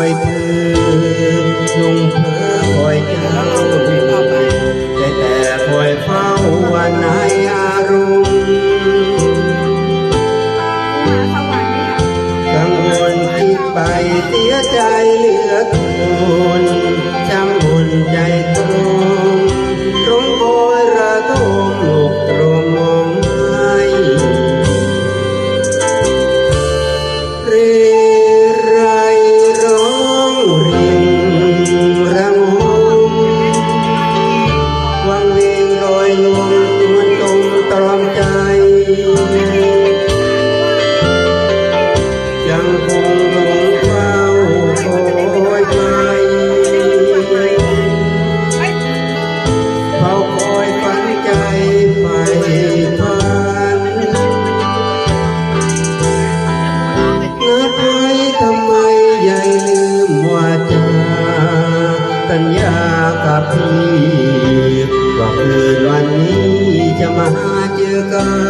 อยเธอจงเพ้อคอยเจ้าแต่แต่คอยเฝ้าวันไหนอารมณ์กังวลคิดไปเสียใจเหลือเกิน สัญญากับพี่ว่าคืนวันนี้จะมาเจอกัน